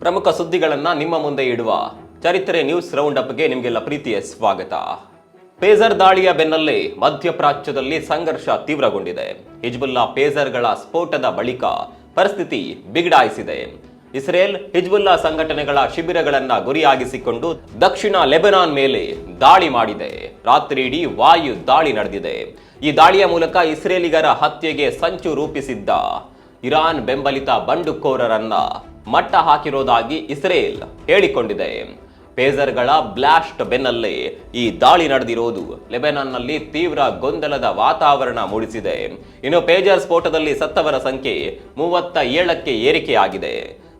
ಪ್ರಮುಖ ಸುದ್ದಿಗಳನ್ನ ನಿಮ್ಮ ಮುಂದೆ ಇಡುವ ಚರಿತ್ರೆ ನ್ಯೂಸ್ ರೌಂಡ್ ಅಪ್ಗೆ ನಿಮಗೆಲ್ಲ ಪ್ರೀತಿಯ ಸ್ವಾಗತ. ಪೇಜರ್ ದಾಳಿಯ ಬೆನ್ನಲ್ಲೇ ಮಧ್ಯಪ್ರಾಚ್ಯದಲ್ಲಿ ಸಂಘರ್ಷ ತೀವ್ರಗೊಂಡಿದೆ. ಹಿಜ್ಬುಲ್ಲಾ ಪೇಜರ್ಗಳ ಸ್ಫೋಟದ ಬಳಿಕ ಪರಿಸ್ಥಿತಿ ಬಿಗಡಾಯಿಸಿದೆ. ಇಸ್ರೇಲ್ ಹಿಜ್ಬುಲ್ಲಾ ಸಂಘಟನೆಗಳ ಶಿಬಿರಗಳನ್ನ ಗುರಿಯಾಗಿಸಿಕೊಂಡು ದಕ್ಷಿಣ ಲೆಬನಾನ್ ಮೇಲೆ ದಾಳಿ ಮಾಡಿದೆ. ರಾತ್ರಿ ವಾಯು ದಾಳಿ ನಡೆದಿದೆ. ಈ ದಾಳಿಯ ಮೂಲಕ ಇಸ್ರೇಲಿಗರ ಹತ್ಯೆಗೆ ಸಂಚು ರೂಪಿಸಿದ್ದ ಇರಾನ್ ಬೆಂಬಲಿತ ಬಂಡುಕೋರರನ್ನ ಮಟ್ಟ ಹಾಕಿರೋದಾಗಿ ಇಸ್ರೇಲ್ ಹೇಳಿಕೊಂಡಿದೆ. ಪೇಜರ್ಗಳ ಬ್ಲಾಸ್ಟ್ ಬೆನ್ನಲ್ಲೇ ಈ ದಾಳಿ ನಡೆದಿರೋದು ಲೆಬೆನಾನ್ನಲ್ಲಿ ತೀವ್ರ ಗೊಂದಲದ ವಾತಾವರಣ ಮೂಡಿಸಿದೆ. ಇನ್ನು ಪೇಜರ್ ಸ್ಫೋಟದಲ್ಲಿ ಸತ್ತವರ ಸಂಖ್ಯೆ ಮೂವತ್ತ ಏಳಕ್ಕೆ ಏರಿಕೆಯಾಗಿದೆ.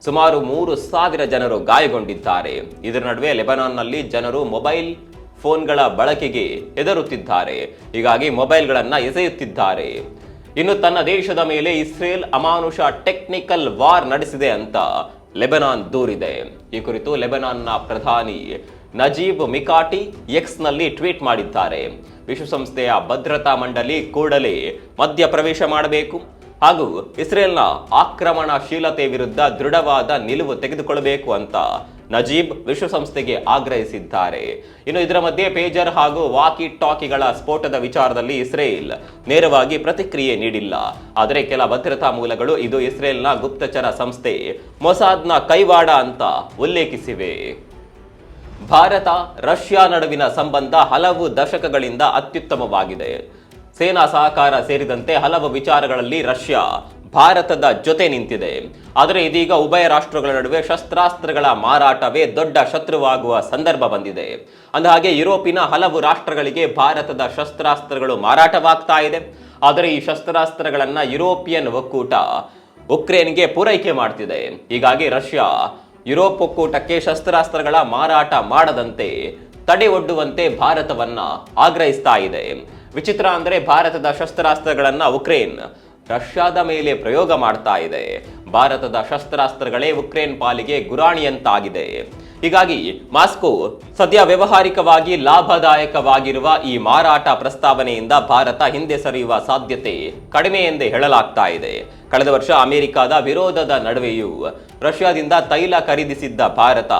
ಸುಮಾರು ಮೂರು ಸಾವಿರ ಜನರು ಗಾಯಗೊಂಡಿದ್ದಾರೆ. ಇದರ ನಡುವೆ ಲೆಬನಾನ್ನಲ್ಲಿ ಜನರು ಮೊಬೈಲ್ ಫೋನ್ಗಳ ಬಳಕೆಗೆ ಹೆದರುತ್ತಿದ್ದಾರೆ. ಹೀಗಾಗಿ ಮೊಬೈಲ್ಗಳನ್ನು ಎಸೆಯುತ್ತಿದ್ದಾರೆ. ಇನ್ನು ತನ್ನ ದೇಶದ ಮೇಲೆ ಇಸ್ರೇಲ್ ಅಮಾನುಷ ಟೆಕ್ನಿಕಲ್ ವಾರ್ ನಡೆಸಿದೆ ಅಂತ ಲೆಬನಾನ್ ದೂರಿದೆ. ಈ ಕುರಿತು ಲೆಬನಾನ್ನ ಪ್ರಧಾನಿ ನಜೀಬ್ ಮಿಕಾಟಿ ಎಕ್ಸ್ನಲ್ಲಿ ಟ್ವೀಟ್ ಮಾಡಿದ್ದಾರೆ. ವಿಶ್ವಸಂಸ್ಥೆಯ ಭದ್ರತಾ ಮಂಡಳಿ ಕೂಡಲೇ ಮಧ್ಯಪ್ರವೇಶ ಮಾಡಬೇಕು. ಹಾಗೂ ಇಸ್ರೇಲ್ನ ಆಕ್ರಮಣಶೀಲತೆ ವಿರುದ್ಧ ದೃಢವಾದ ನಿಲುವು ತೆಗೆದುಕೊಳ್ಳಬೇಕು ಅಂತ ನಜೀಬ್ ವಿಶ್ವಸಂಸ್ಥೆಗೆ ಆಗ್ರಹಿಸಿದ್ದಾರೆ. ಇನ್ನು ಇದರ ಮಧ್ಯೆ ಪೇಜರ್ ಹಾಗೂ ವಾಕಿ ಟಾಕಿಗಳ ಸ್ಫೋಟದ ವಿಚಾರದಲ್ಲಿ ಇಸ್ರೇಲ್ ನೇರವಾಗಿ ಪ್ರತಿಕ್ರಿಯೆ ನೀಡಿಲ್ಲ. ಆದರೆ ಕೆಲ ಭದ್ರತಾ ಮೂಲಗಳು ಇದು ಇಸ್ರೇಲ್ನ ಗುಪ್ತಚರ ಸಂಸ್ಥೆ ಮೊಸಾದ್ನ ಕೈವಾಡ ಅಂತ ಉಲ್ಲೇಖಿಸಿವೆ. ಭಾರತ, ರಷ್ಯಾ ನಡುವಿನ ಸಂಬಂಧ ಹಲವು ದಶಕಗಳಿಂದ ಅತ್ಯುತ್ತಮವಾಗಿದೆ. ಸೇನಾ ಸಹಕಾರ ಸೇರಿದಂತೆ ಹಲವು ವಿಚಾರಗಳಲ್ಲಿ ರಷ್ಯಾ ಭಾರತದ ಜೊತೆ ನಿಂತಿದೆ. ಆದರೆ ಇದೀಗ ಉಭಯ ರಾಷ್ಟ್ರಗಳ ನಡುವೆ ಶಸ್ತ್ರಾಸ್ತ್ರಗಳ ಮಾರಾಟವೇ ದೊಡ್ಡ ಶತ್ರುವಾಗುವ ಸಂದರ್ಭ ಬಂದಿದೆ. ಅಂದಹಾಗೆ ಯುರೋಪಿನ ಹಲವು ರಾಷ್ಟ್ರಗಳಿಗೆ ಭಾರತದ ಶಸ್ತ್ರಾಸ್ತ್ರಗಳು ಮಾರಾಟವಾಗ್ತಾ ಇದೆ. ಆದರೆ ಈ ಶಸ್ತ್ರಾಸ್ತ್ರಗಳನ್ನ ಯುರೋಪಿಯನ್ ಒಕ್ಕೂಟ ಉಕ್ರೇನ್ಗೆ ಪೂರೈಕೆ ಮಾಡ್ತಿದೆ. ಹೀಗಾಗಿ ರಷ್ಯಾ ಯುರೋಪ್ ಒಕ್ಕೂಟಕ್ಕೆ ಶಸ್ತ್ರಾಸ್ತ್ರಗಳ ಮಾರಾಟ ಮಾಡದಂತೆ ತಡೆ ಒಡ್ಡುವಂತೆ ಭಾರತವನ್ನ ಆಗ್ರಹಿಸ್ತಾ ಇದೆ. ವಿಚಿತ್ರ ಅಂದರೆ ಭಾರತದ ಶಸ್ತ್ರಾಸ್ತ್ರಗಳನ್ನು ಉಕ್ರೇನ್, ರಷ್ಯಾದ ಮೇಲೆ ಪ್ರಯೋಗ ಮಾಡ್ತಾ ಇದೆ. ಭಾರತದ ಶಸ್ತ್ರಾಸ್ತ್ರಗಳೇ ಉಕ್ರೇನ್ ಪಾಲಿಗೆ ಗುರಾಣಿಯಂತಾಗಿದೆ. ಹೀಗಾಗಿ ಮಾಸ್ಕೋ ಸದ್ಯ ವ್ಯವಹಾರಿಕವಾಗಿ ಲಾಭದಾಯಕವಾಗಿರುವ ಈ ಮಾರಾಟ ಪ್ರಸ್ತಾವನೆಯಿಂದ ಭಾರತ ಹಿಂದೆ ಸರಿಯುವ ಸಾಧ್ಯತೆ ಕಡಿಮೆ ಎಂದೇ ಹೇಳಲಾಗ್ತಾ ಇದೆ. ಕಳೆದ ವರ್ಷ ಅಮೆರಿಕದ ವಿರೋಧದ ನಡುವೆಯೂ ರಷ್ಯಾದಿಂದ ತೈಲ ಖರೀದಿಸಿದ್ದ ಭಾರತ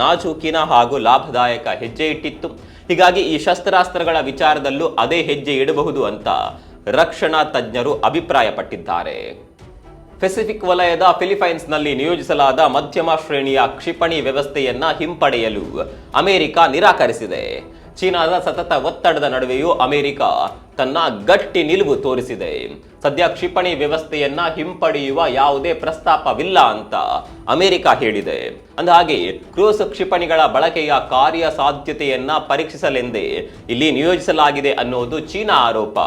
ನಾಜೂಕಿನ ಹಾಗೂ ಲಾಭದಾಯಕ ಹೆಜ್ಜೆ ಇಟ್ಟಿತ್ತು. ಹೀಗಾಗಿ ಈ ಶಸ್ತ್ರಾಸ್ತ್ರಗಳ ವಿಚಾರದಲ್ಲೂ ಅದೇ ಹೆಜ್ಜೆ ಇಡಬಹುದು ಅಂತ ರಕ್ಷಣಾ ತಜ್ಞರು ಅಭಿಪ್ರಾಯಪಟ್ಟಿದ್ದಾರೆ. ಪೆಸಿಫಿಕ್ ವಲಯದ ಫಿಲಿಪೈನ್ಸ್ನಲ್ಲಿ ನಿಯೋಜಿಸಲಾದ ಮಧ್ಯಮ ಶ್ರೇಣಿಯ ಕ್ಷಿಪಣಿ ವ್ಯವಸ್ಥೆಯನ್ನ ಹಿಂಪಡೆಯಲು ಅಮೆರಿಕ ನಿರಾಕರಿಸಿದೆ. ಚೀನಾದ ಸತತ ಒತ್ತಡದ ನಡುವೆಯೂ ಅಮೆರಿಕ ತನ್ನ ಗಟ್ಟಿ ನಿಲುವು ತೋರಿಸಿದೆ. ಸದ್ಯ ಕ್ಷಿಪಣಿ ವ್ಯವಸ್ಥೆಯನ್ನ ಹಿಂಪಡೆಯುವ ಯಾವುದೇ ಪ್ರಸ್ತಾಪವಿಲ್ಲ ಅಂತ ಅಮೆರಿಕ ಹೇಳಿದೆ. ಅಂದಹಾಗೆ, ಕ್ರೂಸ್ ಕ್ಷಿಪಣಿಗಳ ಬಳಕೆಯ ಕಾರ್ಯ ಸಾಧ್ಯತೆಯನ್ನ ಪರೀಕ್ಷಿಸಲೆಂದೇ ಇಲ್ಲಿ ನಿಯೋಜಿಸಲಾಗಿದೆ ಅನ್ನೋದು ಚೀನಾ ಆರೋಪ.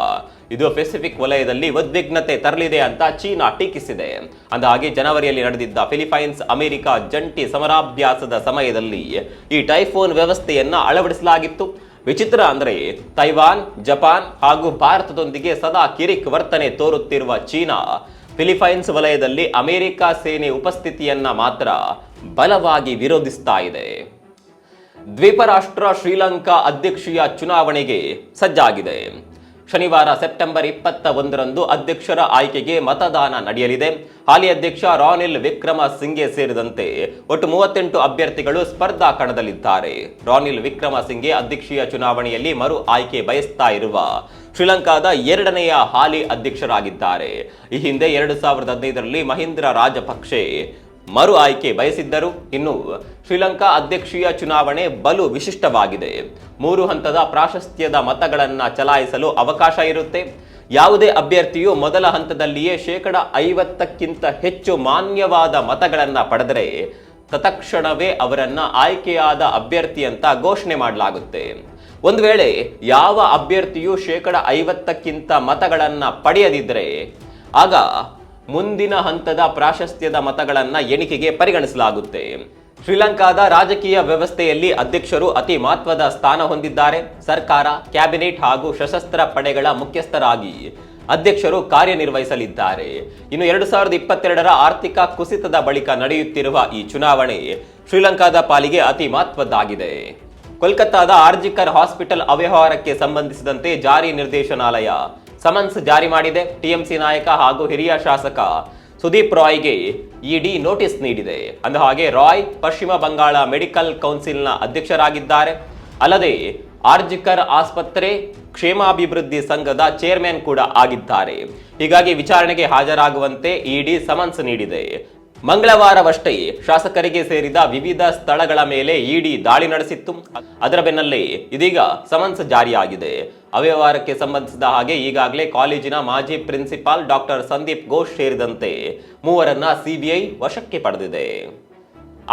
ಇದು ಪೆಸಿಫಿಕ್ ವಲಯದಲ್ಲಿ ಉದ್ವಿಗ್ನತೆ ತರಲಿದೆ ಅಂತ ಚೀನಾ ಟೀಕಿಸಿದೆ. ಅಂದಹಾಗೆ ಜನವರಿಯಲ್ಲಿ ನಡೆದಿದ್ದ ಫಿಲಿಪೈನ್ಸ್ ಅಮೆರಿಕ ಜಂಟಿ ಸಮರಾಭ್ಯಾಸದ ಸಮಯದಲ್ಲಿ ಈ ಟೈಫೋನ್ ವ್ಯವಸ್ಥೆಯನ್ನ ಅಳವಡಿಸಲಾಗಿತ್ತು. ವಿಚಿತ್ರ ಅಂದರೆ ತೈವಾನ್, ಜಪಾನ್ ಹಾಗೂ ಭಾರತದೊಂದಿಗೆ ಸದಾ ಕಿರಿಕ್ ವರ್ತನೆ ತೋರುತ್ತಿರುವ ಚೀನಾ, ಫಿಲಿಪೈನ್ಸ್ ವಲಯದಲ್ಲಿ ಅಮೆರಿಕ ಸೇನೆ ಉಪಸ್ಥಿತಿಯನ್ನ ಮಾತ್ರ ಬಲವಾಗಿ ವಿರೋಧಿಸ್ತಾ ಇದೆ. ದ್ವೀಪ ರಾಷ್ಟ್ರ ಶ್ರೀಲಂಕಾ ಅಧ್ಯಕ್ಷೀಯ ಚುನಾವಣೆಗೆ ಸಜ್ಜಾಗಿದೆ. ಶನಿವಾರ ಸೆಪ್ಟೆಂಬರ್ ಇಪ್ಪತ್ತ ಒಂದರಂದು ಅಧ್ಯಕ್ಷರ ಆಯ್ಕೆಗೆ ಮತದಾನ ನಡೆಯಲಿದೆ. ಹಾಲಿ ಅಧ್ಯಕ್ಷ ರಾನಿಲ್ ವಿಕ್ರಮ ಸಿಂಘೆ ಸೇರಿದಂತೆ ಒಟ್ಟು ಮೂವತ್ತೆಂಟು ಅಭ್ಯರ್ಥಿಗಳು ಸ್ಪರ್ಧಾ ಕಣದಲ್ಲಿದ್ದಾರೆ ರಾನಿಲ್ ವಿಕ್ರಮ ಸಿಂಘೆ ಅಧ್ಯಕ್ಷೀಯ ಚುನಾವಣೆಯಲ್ಲಿ ಮರು ಆಯ್ಕೆ ಬಯಸ್ತಾ ಇರುವ ಶ್ರೀಲಂಕಾದ ಎರಡನೆಯ ಹಾಲಿ ಅಧ್ಯಕ್ಷರಾಗಿದ್ದಾರೆ. ಈ ಹಿಂದೆ ಎರಡು ಸಾವಿರದ ಹದಿನೈದರಲ್ಲಿ ಮಹೀಂದ್ರ ರಾಜಪಕ್ಷೆ ಮರು ಆಯ್ಕೆ ಬಯಸಿದ್ದರು ಇನ್ನು ಶ್ರೀಲಂಕಾ ಅಧ್ಯಕ್ಷೀಯ ಚುನಾವಣೆ ಬಲು ವಿಶಿಷ್ಟವಾಗಿದೆ. ಮೂರು ಹಂತದ ಪ್ರಾಶಸ್ತ್ಯದ ಮತಗಳನ್ನು ಚಲಾಯಿಸಲು ಅವಕಾಶ ಇರುತ್ತೆ. ಯಾವುದೇ ಅಭ್ಯರ್ಥಿಯು ಮೊದಲ ಹಂತದಲ್ಲಿಯೇ ಶೇಕಡ ಐವತ್ತಕ್ಕಿಂತ ಹೆಚ್ಚು ಮಾನ್ಯವಾದ ಮತಗಳನ್ನು ಪಡೆದರೆ ತತ್ಕ್ಷಣವೇ ಅವರನ್ನು ಆಯ್ಕೆಯಾದ ಅಭ್ಯರ್ಥಿ ಅಂತ ಘೋಷಣೆ ಮಾಡಲಾಗುತ್ತೆ. ಒಂದು ವೇಳೆ ಯಾವ ಅಭ್ಯರ್ಥಿಯು ಶೇಕಡ ಐವತ್ತಕ್ಕಿಂತ ಮತಗಳನ್ನು ಪಡೆಯದಿದ್ದರೆ ಆಗ ಮುಂದಿನ ಹಂತದ ಪ್ರಾಶಸ್ತ್ಯದ ಮತಗಳನ್ನು ಎಣಿಕೆಗೆ ಪರಿಗಣಿಸಲಾಗುತ್ತೆ. ಶ್ರೀಲಂಕಾದ ರಾಜಕೀಯ ವ್ಯವಸ್ಥೆಯಲ್ಲಿ ಅಧ್ಯಕ್ಷರು ಅತಿ ಮಹತ್ವದ ಸ್ಥಾನ ಹೊಂದಿದ್ದಾರೆ. ಸರ್ಕಾರ, ಕ್ಯಾಬಿನೆಟ್ ಹಾಗೂ ಸಶಸ್ತ್ರ ಪಡೆಗಳ ಮುಖ್ಯಸ್ಥರಾಗಿ ಅಧ್ಯಕ್ಷರು ಕಾರ್ಯನಿರ್ವಹಿಸಲಿದ್ದಾರೆ. ಇನ್ನು ಎರಡು ಸಾವಿರದ ಇಪ್ಪತ್ತೆರಡರ ಆರ್ಥಿಕ ಕುಸಿತದ ಬಳಿಕ ನಡೆಯುತ್ತಿರುವ ಈ ಚುನಾವಣೆ ಶ್ರೀಲಂಕಾದ ಪಾಲಿಗೆ ಅತಿ ಮಹತ್ವದ್ದಾಗಿದೆ. ಕೋಲ್ಕತ್ತಾದ ಆರ್ಜಿಕರ್ ಹಾಸ್ಪಿಟಲ್ ಅವ್ಯವಹಾರಕ್ಕೆ ಸಂಬಂಧಿಸಿದಂತೆ ಜಾರಿ ನಿರ್ದೇಶನಾಲಯ ಸಮನ್ಸ್ ಜಾರಿ ಮಾಡಿದೆ. ಟಿಎಂಸಿ ನಾಯಕ ಹಾಗೂ ಹಿರಿಯ ಶಾಸಕ ಸುದೀಪ್ ರಾಯ್ಗೆ ಇಡಿ ನೋಟಿಸ್ ನೀಡಿದೆ. ಅಂದ ಹಾಗೆ ರಾಯ್ ಪಶ್ಚಿಮ ಬಂಗಾಳ ಮೆಡಿಕಲ್ ಕೌನ್ಸಿಲ್ನ ಅಧ್ಯಕ್ಷರಾಗಿದ್ದಾರೆ. ಅಲ್ಲದೆ ಆರ್ಜಿಕರ್ ಆಸ್ಪತ್ರೆ ಕ್ಷೇಮಾಭಿವೃದ್ಧಿ ಸಂಘದ ಚೇರ್ಮನ್ ಕೂಡ ಆಗಿದ್ದಾರೆ. ಹೀಗಾಗಿ ವಿಚಾರಣೆಗೆ ಹಾಜರಾಗುವಂತೆ ಇಡಿ ಸಮನ್ಸ್ ನೀಡಿದೆ. ಮಂಗಳವಾರವಷ್ಟೇ ಶಾಸಕರಿಗೆ ಸೇರಿದ ವಿವಿಧ ಸ್ಥಳಗಳ ಮೇಲೆ ಇಡಿ ದಾಳಿ ನಡೆಸಿತ್ತು. ಅದರ ಬೆನ್ನಲ್ಲೇ ಇದೀಗ ಸಮನ್ಸ್ ಜಾರಿಯಾಗಿದೆ. ಅವ್ಯವಹಾರಕ್ಕೆ ಸಂಬಂಧಿಸಿದ ಹಾಗೆ ಈಗಾಗಲೇ ಕಾಲೇಜಿನ ಮಾಜಿ ಪ್ರಿನ್ಸಿಪಾಲ್ ಡಾಕ್ಟರ್ ಸಂದೀಪ್ ಘೋಷ್ ಸೇರಿದಂತೆ ಮೂವರನ್ನ ಸಿಬಿಐ ವಶಕ್ಕೆ ಪಡೆದಿದೆ.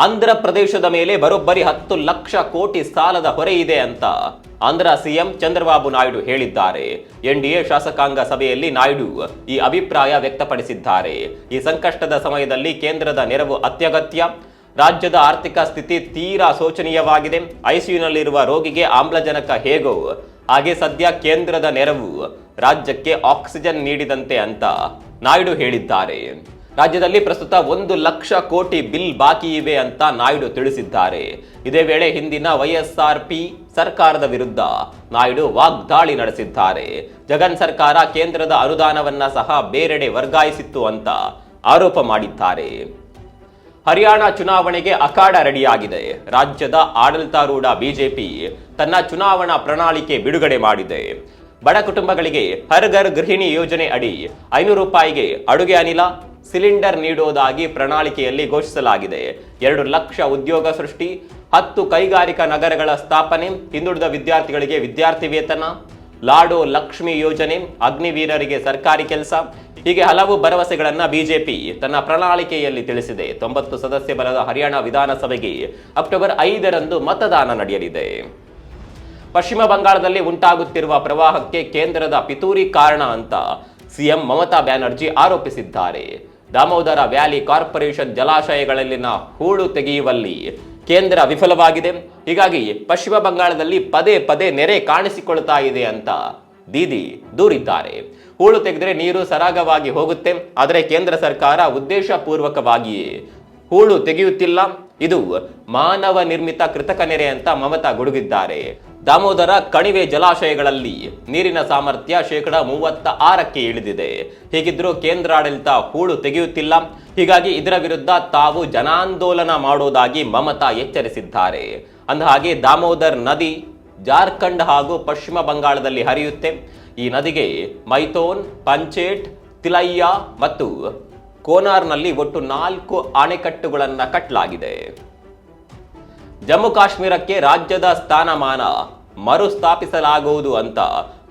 ಆಂಧ್ರ ಪ್ರದೇಶದ ಮೇಲೆ ಬರೋಬ್ಬರಿ ಹತ್ತು ಲಕ್ಷ ಕೋಟಿ ಸಾಲದ ಹೊರೆ ಇದೆ ಅಂತ ಆಂಧ್ರ ಸಿಎಂ ಚಂದ್ರಬಾಬು ನಾಯ್ಡು ಹೇಳಿದ್ದಾರೆ. ಎನ್ಡಿಎ ಶಾಸಕಾಂಗ ಸಭೆಯಲ್ಲಿ ನಾಯ್ಡು ಈ ಅಭಿಪ್ರಾಯ ವ್ಯಕ್ತಪಡಿಸಿದ್ದಾರೆ. ಈ ಸಂಕಷ್ಟದ ಸಮಯದಲ್ಲಿ ಕೇಂದ್ರದ ನೆರವು ಅತ್ಯಗತ್ಯ. ರಾಜ್ಯದ ಆರ್ಥಿಕ ಸ್ಥಿತಿ ತೀರಾ ಶೋಚನೀಯವಾಗಿದೆ. ಐಸಿಯುನಲ್ಲಿರುವ ರೋಗಿಗೆ ಆಮ್ಲಜನಕ ಹೇಗೋ, ಹಾಗೆ ಸದ್ಯ ಕೇಂದ್ರದ ನೆರವು ರಾಜ್ಯಕ್ಕೆ ಆಕ್ಸಿಜನ್ ನೀಡಿದಂತೆ ಅಂತ ನಾಯ್ಡು ಹೇಳಿದ್ದಾರೆ. ರಾಜ್ಯದಲ್ಲಿ ಪ್ರಸ್ತುತ ಒಂದು ಲಕ್ಷ ಕೋಟಿ ಬಿಲ್ ಬಾಕಿ ಇವೆ ಅಂತ ನಾಯ್ಡು ತಿಳಿಸಿದ್ದಾರೆ. ಇದೇ ವೇಳೆ ಹಿಂದಿನ ವೈಎಸ್ಆರ್ ಪಿ ಸರ್ಕಾರದ ವಿರುದ್ಧ ನಾಯ್ಡು ವಾಗ್ದಾಳಿ ನಡೆಸಿದ್ದಾರೆ. ಜಗನ್ ಸರ್ಕಾರ ಕೇಂದ್ರದ ಅನುದಾನವನ್ನ ಸಹ ಬೇರೆಡೆ ವರ್ಗಾಯಿಸಿತ್ತು ಅಂತ ಆರೋಪ ಮಾಡಿದ್ದಾರೆ. ಹರಿಯಾಣ ಚುನಾವಣೆಗೆ ಅಖಾಡ ರೆಡಿಯಾಗಿದೆ. ರಾಜ್ಯದ ಆಡಳಿತಾರೂಢ ಬಿಜೆಪಿ ತನ್ನ ಚುನಾವಣಾ ಪ್ರಣಾಳಿಕೆ ಬಿಡುಗಡೆ ಮಾಡಿದೆ. ಬಡ ಕುಟುಂಬಗಳಿಗೆ ಹರ್ ಘರ್ ಗೃಹಿಣಿ ಯೋಜನೆ ಅಡಿ ಐನೂರು ರೂಪಾಯಿಗೆ ಅಡುಗೆ ಅನಿಲ ಸಿಲಿಂಡರ್ ನೀಡುವುದಾಗಿ ಪ್ರಣಾಳಿಕೆಯಲ್ಲಿ ಘೋಷಿಸಲಾಗಿದೆ. ಎರಡು ಲಕ್ಷ ಉದ್ಯೋಗ ಸೃಷ್ಟಿ, ಹತ್ತು ಕೈಗಾರಿಕಾ ನಗರಗಳ ಸ್ಥಾಪನೆ, ಹಿಂದುಳಿದ ವಿದ್ಯಾರ್ಥಿಗಳಿಗೆ ವಿದ್ಯಾರ್ಥಿ ವೇತನ, ಲಾಡೋ ಲಕ್ಷ್ಮಿ ಯೋಜನೆ, ಅಗ್ನಿವೀರರಿಗೆ ಸರ್ಕಾರಿ ಕೆಲಸ, ಹೀಗೆ ಹಲವು ಭರವಸೆಗಳನ್ನು ಬಿಜೆಪಿ ತನ್ನ ಪ್ರಣಾಳಿಕೆಯಲ್ಲಿ ತಿಳಿಸಿದೆ. ತೊಂಬತ್ತು ಸದಸ್ಯ ಬಲದ ಹರಿಯಾಣ ವಿಧಾನಸಭೆಗೆ ಅಕ್ಟೋಬರ್ ಐದರಂದು ಮತದಾನ ನಡೆಯಲಿದೆ. ಪಶ್ಚಿಮ ಬಂಗಾಳದಲ್ಲಿ ಉಂಟಾಗುತ್ತಿರುವ ಪ್ರವಾಹಕ್ಕೆ ಕೇಂದ್ರದ ಪಿತೂರಿ ಕಾರಣ ಅಂತ ಸಿಎಂ ಮಮತಾ ಬ್ಯಾನರ್ಜಿ ಆರೋಪಿಸಿದ್ದಾರೆ. ದಾಮೋದರ ವ್ಯಾಲಿ ಕಾರ್ಪೊರೇಷನ್ ಜಲಾಶಯಗಳಲ್ಲಿನ ಹೂಳು ತೆಗೆಯುವಲ್ಲಿ ಕೇಂದ್ರ ವಿಫಲವಾಗಿದೆ. ಹೀಗಾಗಿ ಪಶ್ಚಿಮ ಬಂಗಾಳದಲ್ಲಿ ಪದೇ ಪದೇ ನೆರೆ ಕಾಣಿಸಿಕೊಳ್ತಾ ಇದೆ ಅಂತ ದೀದಿ ದೂರಿದ್ದಾರೆ. ಹೂಳು ತೆಗೆದರೆ ನೀರು ಸರಾಗವಾಗಿ ಹೋಗುತ್ತೆ. ಆದರೆ ಕೇಂದ್ರ ಸರ್ಕಾರ ಉದ್ದೇಶಪೂರ್ವಕವಾಗಿಯೇ ಹೂಳು ತೆಗೆಯುತ್ತಿಲ್ಲ. ಇದು ಮಾನವ ನಿರ್ಮಿತ ಕೃತಕ ನೆರೆ ಅಂತ ಮಮತಾ ಗುಡುಗಿದ್ದಾರೆ. ದಾಮೋದರ ಕಣಿವೆ ಜಲಾಶಯಗಳಲ್ಲಿ ನೀರಿನ ಸಾಮರ್ಥ್ಯ ಶೇಕಡ ಮೂವತ್ತ ಆರಕ್ಕೆ ಇಳಿದಿದೆ. ಹೀಗಿದ್ರೂ ಕೇಂದ್ರಾಡಳಿತ ಹೂಳು ತೆಗೆಯುತ್ತಿಲ್ಲ. ಹೀಗಾಗಿ ಇದರ ವಿರುದ್ಧ ತಾವು ಜನಾಂದೋಲನ ಮಾಡೋದಾಗಿ ಮಮತಾ ಎಚ್ಚರಿಸಿದ್ದಾರೆ. ಅಂದಹಾಗೆ ದಾಮೋದರ್ ನದಿ ಜಾರ್ಖಂಡ್ ಹಾಗೂ ಪಶ್ಚಿಮ ಬಂಗಾಳದಲ್ಲಿ ಹರಿಯುತ್ತೆ. ಈ ನದಿಗೆ ಮೈಥೋನ್, ಪಂಚೇಟ್, ತಿಲಯ್ಯ ಮತ್ತು ಕೋನಾರ್ನಲ್ಲಿ ಒಟ್ಟು ನಾಲ್ಕು ಅಣೆಕಟ್ಟುಗಳನ್ನು ಕಟ್ಟಲಾಗಿದೆ ಜಮ್ಮು ಕಾಶ್ಮೀರಕ್ಕೆ ರಾಜ್ಯದ ಸ್ಥಾನಮಾನ ಮರುಸ್ಥಾಪಿಸಲಾಗುವುದು ಅಂತ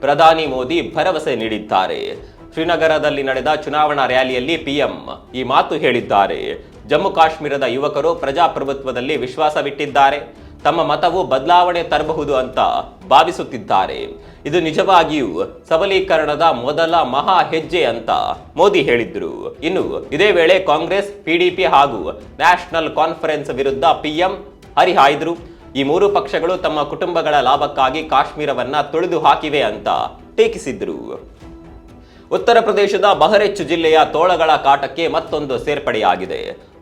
ಪ್ರಧಾನಿ ಮೋದಿ ಭರವಸೆ ನೀಡಿದ್ದಾರೆ. ಶ್ರೀನಗರದಲ್ಲಿ ನಡೆದ ಚುನಾವಣಾ ರ್ಯಾಲಿಯಲ್ಲಿ ಪಿಎಂ ಈ ಮಾತು ಹೇಳಿದ್ದಾರೆ. ಜಮ್ಮು ಕಾಶ್ಮೀರದ ಯುವಕರು ಪ್ರಜಾಪ್ರಭುತ್ವದಲ್ಲಿ ವಿಶ್ವಾಸವಿಟ್ಟಿದ್ದಾರೆ. ತಮ್ಮ ಮತವು ಬದಲಾವಣೆ ತರಬಹುದು ಅಂತ ಭಾವಿಸುತ್ತಿದ್ದಾರೆ. ಇದು ನಿಜವಾಗಿಯೂ ಸಬಲೀಕರಣದ ಮೊದಲ ಮಹಾ ಹೆಜ್ಜೆ ಅಂತ ಮೋದಿ ಹೇಳಿದ್ರು. ಇನ್ನು ಇದೇ ವೇಳೆ ಕಾಂಗ್ರೆಸ್, ಪಿಡಿಪಿ ಹಾಗೂ ನ್ಯಾಷನಲ್ ಕಾನ್ಫರೆನ್ಸ್ ವಿರುದ್ಧ ಪಿಎಂ ಹರಿಹಾಯ್ದ್ರು. ಈ ಮೂರು ಪಕ್ಷಗಳು ತಮ್ಮ ಕುಟುಂಬಗಳ ಲಾಭಕ್ಕಾಗಿ ಕಾಶ್ಮೀರವನ್ನ ತುಳಿದು ಹಾಕಿವೆ ಅಂತ ಟೀಕಿಸಿದ್ರು. ಉತ್ತರ ಪ್ರದೇಶದ ಬಹರೆಚ್ ಜಿಲ್ಲೆಯ ತೋಳಗಳ ಕಾಟಕ್ಕೆ ಮತ್ತೊಂದು ಸೇರ್ಪಡೆಯಾಗಿದೆ.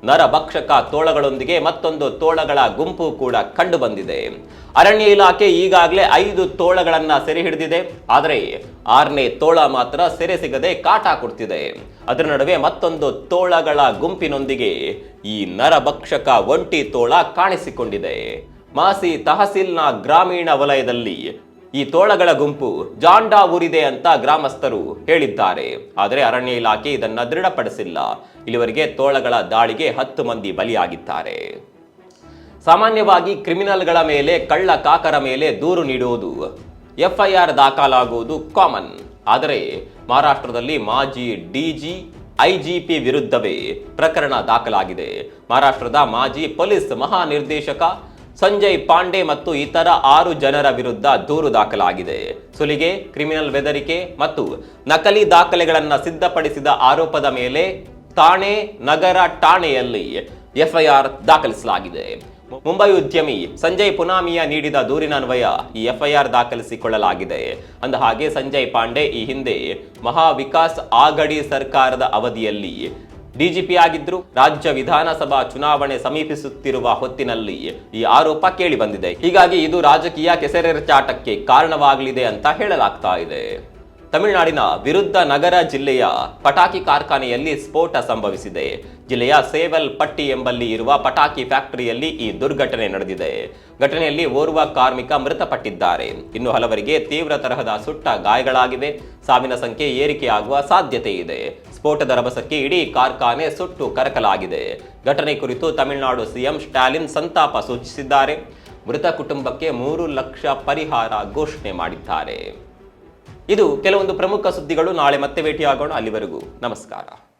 ನರಭಕ್ಷಕ ತೋಳಗಳೊಂದಿಗೆ ಮತ್ತೊಂದು ತೋಳಗಳ ಗುಂಪು ಕೂಡ ಕಂಡು ಬಂದಿದೆ ಅರಣ್ಯ ಇಲಾಖೆ ಈಗಾಗಲೇ ಐದು ತೋಳಗಳನ್ನ ಸೆರೆ ಹಿಡಿದಿದೆ. ಆದರೆ ಆರನೇ ತೋಳ ಮಾತ್ರ ಸೆರೆ ಸಿಗದೆ ಕಾಟ ಕೊಡ್ತಿದೆ. ಅದರ ನಡುವೆ ಮತ್ತೊಂದು ತೋಳಗಳ ಗುಂಪಿನೊಂದಿಗೆ ಈ ನರಭಕ್ಷಕ ಒಂಟಿ ತೋಳ ಕಾಣಿಸಿಕೊಂಡಿದೆ. ಮಾಸಿ ತಹಸೀಲ್ನ ಗ್ರಾಮೀಣ ವಲಯದಲ್ಲಿ ಈ ತೋಳಗಳ ಗುಂಪು ಜಾಂಡಾ ಊರಿದೆ ಅಂತ ಗ್ರಾಮಸ್ಥರು ಹೇಳಿದ್ದಾರೆ. ಆದರೆ ಅರಣ್ಯ ಇಲಾಖೆ ಇದನ್ನ ದೃಢಪಡಿಸಿಲ್ಲ. ಇಲ್ಲಿವರೆಗೆ ತೋಳಗಳ ದಾಳಿಗೆ ಹತ್ತು ಮಂದಿ ಬಲಿಯಾಗಿದ್ದಾರೆ. ಸಾಮಾನ್ಯವಾಗಿ ಕ್ರಿಮಿನಲ್ಗಳ ಮೇಲೆ ಕಳ್ಳ ಕಾಕರ ಮೇಲೆ ದೂರು ನೀಡುವುದು ಎಫ್ಐಆರ್ ದಾಖಲಾಗುವುದು ಕಾಮನ್. ಆದರೆ ಮಹಾರಾಷ್ಟ್ರದಲ್ಲಿ ಮಾಜಿ ಡಿಜಿ ಐಜಿಪಿ ವಿರುದ್ಧವೇ ಪ್ರಕರಣ ದಾಖಲಾಗಿದೆ. ಮಹಾರಾಷ್ಟ್ರದ ಮಾಜಿ ಪೊಲೀಸ್ ಮಹಾನಿರ್ದೇಶಕ ಸಂಜಯ್ ಪಾಂಡೆ ಮತ್ತು ಇತರ ಆರು ಜನರ ವಿರುದ್ಧ ದೂರು ದಾಖಲಾಗಿದೆ. ಸುಲಿಗೆ, ಕ್ರಿಮಿನಲ್ ಬೆದರಿಕೆ ಮತ್ತು ನಕಲಿ ದಾಖಲೆಗಳನ್ನು ಸಿದ್ಧಪಡಿಸಿದ ಆರೋಪದ ಮೇಲೆ ಥಾಣೆ ನಗರ ಠಾಣೆಯಲ್ಲಿ ಎಫ್ಐಆರ್ ದಾಖಲಿಸಲಾಗಿದೆ. ಮುಂಬೈ ಉದ್ಯಮಿ ಸಂಜಯ್ ಪುನಾಮಿಯ ನೀಡಿದ ದೂರಿನ ಅನ್ವಯ ಈ ಎಫ್ಐಆರ್ ದಾಖಲಿಸಿಕೊಳ್ಳಲಾಗಿದೆ. ಅಂದ ಹಾಗೆ ಸಂಜಯ್ ಪಾಂಡೆ ಈ ಹಿಂದೆ ಮಹಾವಿಕಾಸ್ ಆಗಡಿ ಸರ್ಕಾರದ ಅವಧಿಯಲ್ಲಿ ಡಿಜಿಪಿ ಆಗಿದ್ರು ರಾಜ್ಯ ವಿಧಾನಸಭಾ ಚುನಾವಣೆ ಸಮೀಪಿಸುತ್ತಿರುವ ಹೊತ್ತಿನಲ್ಲಿ ಈ ಆರೋಪ ಕೇಳಿ ಬಂದಿದೆ. ಹೀಗಾಗಿ ಇದು ರಾಜಕೀಯ ಕೆಸರೆರಚಾಟಕ್ಕೆ ಕಾರಣವಾಗಲಿದೆ ಅಂತ ಹೇಳಲಾಗ್ತಾ ಇದೆ. ತಮಿಳುನಾಡಿನ ವಿರುದ್ಧ ನಗರ ಜಿಲ್ಲೆಯ ಪಟಾಕಿ ಕಾರ್ಖಾನೆಯಲ್ಲಿ ಸ್ಫೋಟ ಸಂಭವಿಸಿದೆ. ಜಿಲ್ಲೆಯ ಸೇವಲ್ ಪಟ್ಟಿ ಎಂಬಲ್ಲಿ ಇರುವ ಪಟಾಕಿ ಫ್ಯಾಕ್ಟರಿಯಲ್ಲಿ ಈ ದುರ್ಘಟನೆ ನಡೆದಿದೆ. ಘಟನೆಯಲ್ಲಿ ಓರ್ವ ಕಾರ್ಮಿಕ ಮೃತಪಟ್ಟಿದ್ದಾರೆ. ಇನ್ನು ಹಲವರಿಗೆ ತೀವ್ರ ತರಹದ ಸುಟ್ಟ ಗಾಯಗಳಾಗಿವೆ. ಸಾವಿನ ಸಂಖ್ಯೆ ಏರಿಕೆಯಾಗುವ ಸಾಧ್ಯತೆ ಇದೆ. ಸ್ಫೋಟದ ರಭಸಕ್ಕೆ ಇಡೀ ಕಾರ್ಖಾನೆ ಸುಟ್ಟು ಕರಕಲಾಗಿದೆ. ಘಟನೆ ಕುರಿತು ತಮಿಳುನಾಡು ಸಿಎಂ ಸ್ಟಾಲಿನ್ ಸಂತಾಪ ಸೂಚಿಸಿದ್ದಾರೆ. ಮೃತ ಕುಟುಂಬಕ್ಕೆ ಮೂರು ಲಕ್ಷ ಪರಿಹಾರ ಘೋಷಣೆ ಮಾಡಿದ್ದಾರೆ. ಇದು ಕೆಲವೊಂದು ಪ್ರಮುಖ ಸುದ್ದಿಗಳು. ನಾಳೆ ಮತ್ತೆ ಭೇಟಿಯಾಗೋಣ. ಅಲ್ಲಿವರೆಗೂ ನಮಸ್ಕಾರ.